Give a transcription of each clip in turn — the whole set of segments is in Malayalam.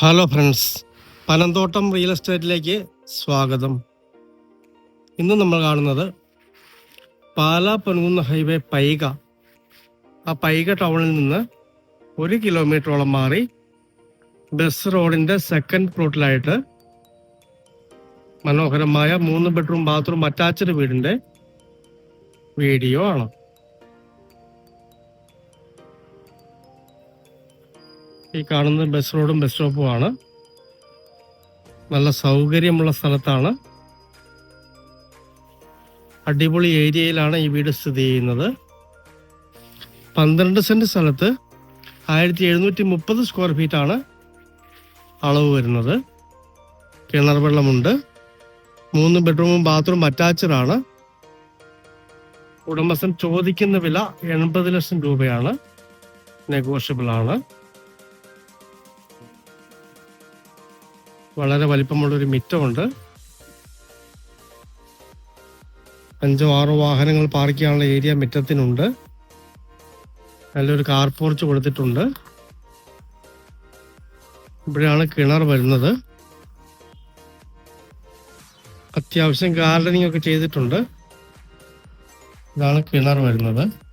ഹലോ ഫ്രണ്ട്സ് പനന്തോട്ടം റിയൽ എസ്റ്റേറ്റിലേക്ക് സ്വാഗതം. ഇന്ന് നമ്മൾ കാണുന്നത് പാലാ പൊൻകുന്ന് ഹൈവേ പൈക. ആ പൈക ടൗണിൽ നിന്ന് ഒരു കിലോമീറ്ററോളം മാറി ബസ് റോഡിന്റെ സെക്കൻഡ് പ്ലോട്ടിലായിട്ട് മനോഹരമായ മൂന്ന് ബെഡ്റൂം ബാത്റൂം അറ്റാച്ച്ഡ് വീടിന്റെ വീഡിയോ ആണ്. ഈ കാണുന്നത് ബസ് റോഡും ബസ് സ്റ്റോപ്പുമാണ് നല്ല സൗകര്യമുള്ള സ്ഥലത്താണ്. അടിപൊളി ഏരിയയിലാണ് ഈ വീട് സ്ഥിതി ചെയ്യുന്നത്. പന്ത്രണ്ട് സെന്റ് സ്ഥലത്ത് ആയിരത്തി എഴുന്നൂറ്റി മുപ്പത് സ്ക്വയർ ഫീറ്റ് ആണ് അളവ് വരുന്നത്. കിണർ വെള്ളമുണ്ട്. മൂന്ന് ബെഡ്റൂമും ബാത്റൂം അറ്റാച്ച്ഡ് ആണ്. ഉടമസ്ഥൻ ചോദിക്കുന്ന വില എൺപത് ലക്ഷം രൂപയാണ്. നെഗോഷ്യബിൾ ആണ്. വളരെ വലിപ്പമുള്ള ഒരു മിറ്റമുണ്ട്. അഞ്ചോ ആറോ വാഹനങ്ങൾ പാർക്ക് ചെയ്യാനുള്ള ഏരിയ മിറ്റത്തിനുണ്ട്. നല്ലൊരു കാർ പോർച്ച് കൊടുത്തിട്ടുണ്ട്. ഇവിടെയാണ് കിണർ വരുന്നത്. അത്യാവശ്യം ഗാർഡനിങ് ഒക്കെ ചെയ്തിട്ടുണ്ട്. ഇതാണ് കിണർ വരുന്നത്.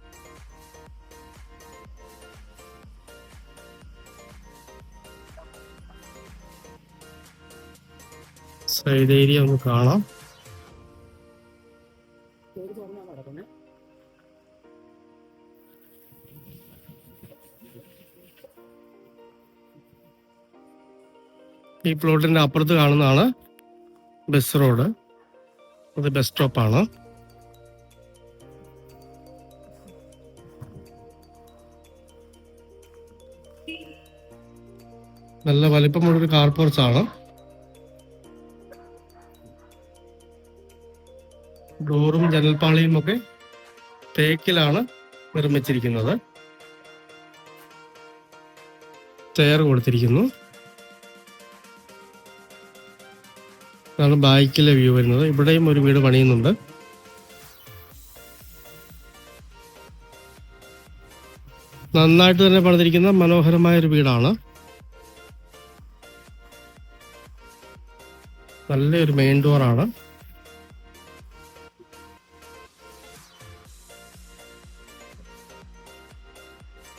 സൈഡ് ഏരിയ ഒന്ന് കാണാം. ഈ പ്ലോട്ടിന്റെ അപ്പുറത്ത് കാണുന്നതാണ് ബസ് റോഡ്. അത് ബസ് സ്റ്റോപ്പാണ്. നല്ല വലിപ്പമുള്ളൊരു കാർ പോർച്ചാണ് ഡോറും ജനൽപ്പാളിയും ഒക്കെ തേക്കിലാണ് നിർമ്മിച്ചിരിക്കുന്നത്. ചെയർ കൊടുത്തിരിക്കുന്നു. ഇതാണ് ബാക്കിലെ വ്യൂ വരുന്നത്. ഇവിടെയും ഒരു വീട് പണിയുന്നുണ്ട്. നന്നായിട്ട് തന്നെ പണിതിരിക്കുന്ന മനോഹരമായ ഒരു വീടാണ്. നല്ലൊരു മെയിൻ ഡോറാണ്.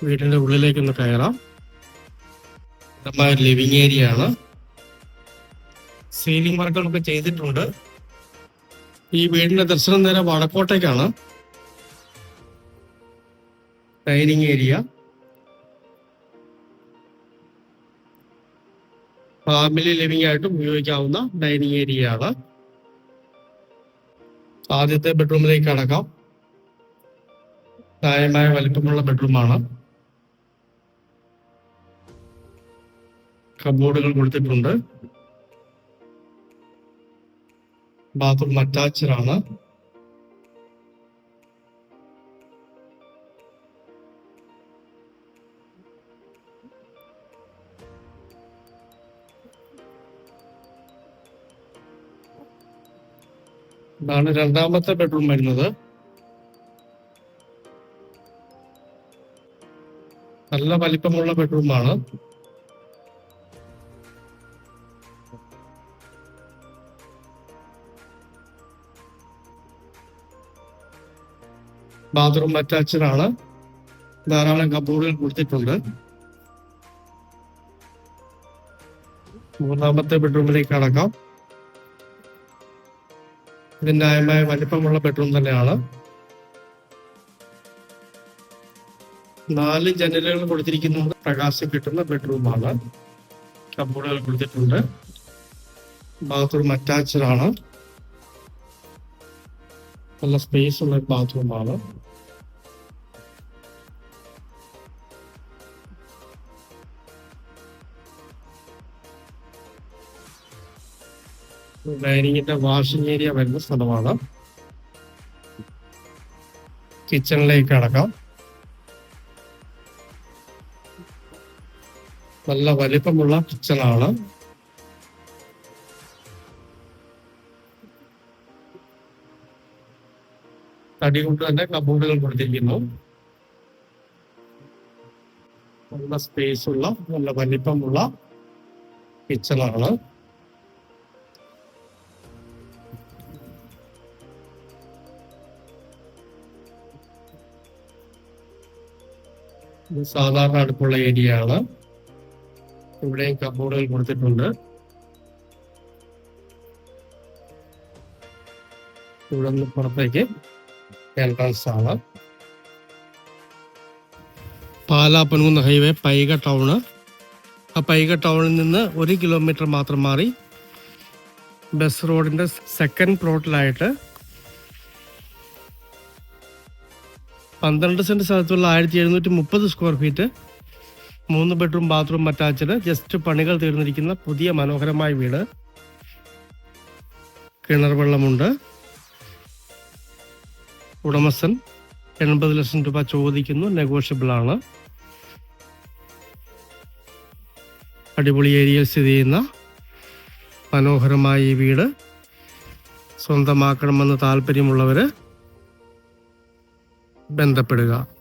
വീടിന്റെ ഉള്ളിലേക്ക് ഒന്ന് കയറാം ലിവിങ് ഏരിയ ആണ്. സീലിംഗ് വർക്കുകളൊക്കെ ചെയ്തിട്ടുണ്ട്. ഈ വീടിന്റെ ദർശനം നേരെ വടക്കോട്ടേക്കാണ്. ഡൈനിങ് ഏരിയ ഫാമിലി ലിവിംഗ് ആയിട്ട് ഉപയോഗിക്കാവുന്ന ഡൈനിങ് ഏരിയ ആണ്. ആദ്യത്തെ ബെഡ്റൂമിലേക്ക് അടക്കാം ന്യായമായ വലിപ്പമുള്ള ബെഡ്റൂമാണ് കബോർഡുകൾ കൊടുത്തിട്ടുണ്ട്. ബാത്റൂം അറ്റാച്ച്ഡ് ആണ്. ഇതാണ് രണ്ടാമത്തെ ബെഡ്റൂം വരുന്നത്. നല്ല വലിപ്പമുള്ള ബെഡ്റൂമാണ് ബാത്റൂം അറ്റാച്ച്ഡ് ആണ് ധാരാളം കബോർഡുകൾ കൊടുത്തിട്ടുണ്ട്. മൂന്നാമത്തെ ബെഡ്റൂമിലേക്ക് അടക്കാം ഇത് ന്യായമായ വലിപ്പമുള്ള ബെഡ്റൂം തന്നെയാണ്. നാല് ജനലുകൾ കൊടുത്തിരിക്കുന്നത് പ്രകാശം കിട്ടുന്ന ബെഡ്റൂമാണ്. കബോർഡുകൾ കൊടുത്തിട്ടുണ്ട്. ബാത്റൂം അറ്റാച്ച്ഡ് ആണ് നല്ല സ്പേസ് ഉള്ള ബാത്റൂമാണ്. ഡൈനിങ്ങിന്റെ വാഷിംഗ് ഏരിയ വരുന്ന സ്ഥലമാണ്. കിച്ചണിലേക്ക് കടക്കാം. നല്ല വലിപ്പമുള്ള കിച്ചണാണ് തടി കൊണ്ട് തന്നെ കബോർഡുകൾ കൊടുത്തിരിക്കുന്നു. നല്ല സ്പേസ് ഉള്ള നല്ല വലിപ്പമുള്ള കിച്ചണാണ് ഇത് സാധാരണ അടുപ്പുള്ള ഏരിയ ആണ് ഇവിടെയും കബോർഡുകൾ കൊടുത്തിട്ടുണ്ട്. ഇവിടെ നിന്ന് പുറത്തേക്ക് എൻട്രൻസ് ആണ്. പാലാ പനുകുന്ന ഹൈവേ പൈക ടൗണ്. ആ പൈക ടൗണിൽ നിന്ന് ഒരു കിലോമീറ്റർ മാത്രം മാറി ബസ് റോഡിന്റെ സെക്കൻഡ് പ്ലോട്ടിലായിട്ട് പന്ത്രണ്ട് സെന്റ് സ്ഥലത്തുള്ള ആയിരത്തി എഴുന്നൂറ്റി മുപ്പത് സ്ക്വയർ ഫീറ്റ് മൂന്ന് ബെഡ്റൂം ബാത്റൂം അറ്റാച്ച്ഡ് ജസ്റ്റ് പണികൾ തീർന്നിരിക്കുന്ന പുതിയ മനോഹരമായ വീട്. കിണർ വെള്ളമുണ്ട്. ഉടമസ്ഥൻ എൺപത് ലക്ഷം രൂപ ചോദിക്കുന്നു നെഗോഷ്യബിൾ ആണ്. അടിപൊളി ഏരിയയിൽ സ്ഥിതി ചെയ്യുന്ന മനോഹരമായ ഈ വീട്. സ്വന്തമാക്കണമെന്ന് താല്പര്യമുള്ളവര് ബന്ധപ്പെടുക.